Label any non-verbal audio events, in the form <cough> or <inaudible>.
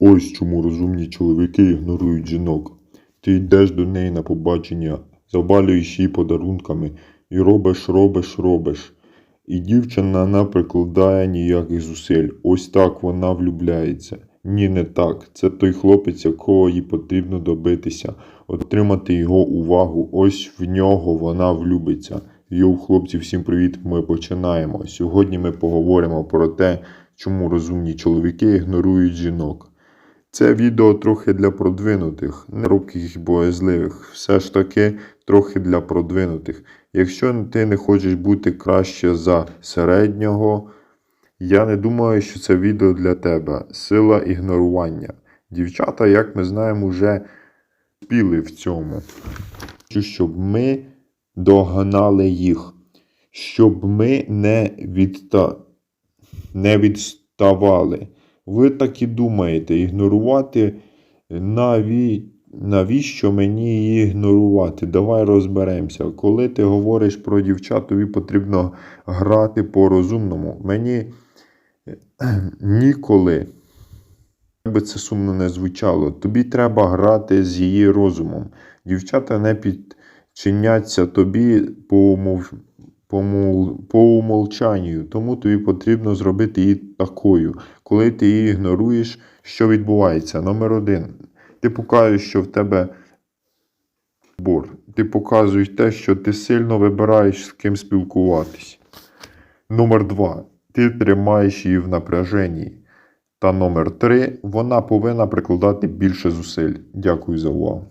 Ось чому розумні чоловіки ігнорують жінок. Ти йдеш до неї на побачення, забалюєш її подарунками і робиш, робиш, робиш. І дівчина не прикладає ніяких зусиль. Ось так вона влюбляється. Ні, не так. Це той хлопець, якого їй потрібно добитися, отримати його увагу. Ось в нього вона влюбиться. Йоу, хлопці, всім привіт! Ми починаємо. Сьогодні ми поговоримо про те, чому розумні чоловіки ігнорують жінок. Це відео трохи для продвинутих, не робких і боязливих. Все ж таки трохи для продвинутих. Якщо ти не хочеш бути краще за середнього, я не думаю, що це відео для тебе. Сила ігнорування. Дівчата, як ми знаємо, вже спіли в цьому. Хочу, щоб ми догнали їх, щоб ми не, відста... не відставали. Ви так і думаєте, ігнорувати наві... навіщо мені її ігнорувати? Давай розберемося. Коли ти говориш про дівчат, тобі потрібно грати по-розумному. Мені <clears throat> ніколи, як би це сумно не звучало, тобі треба грати з її розумом. Дівчата не підчиняться тобі по, умов... по, умолчанню, тому тобі потрібно зробити її такою. Коли ти її ігноруєш, що відбувається? Номер один. Ти показуєш, що в тебе бор. Ти показуєш те, що ти сильно вибираєш, з ким спілкуватись. Номер два. Ти тримаєш її в напряженні. Та номер три. Вона повинна прикладати більше зусиль. Дякую за увагу.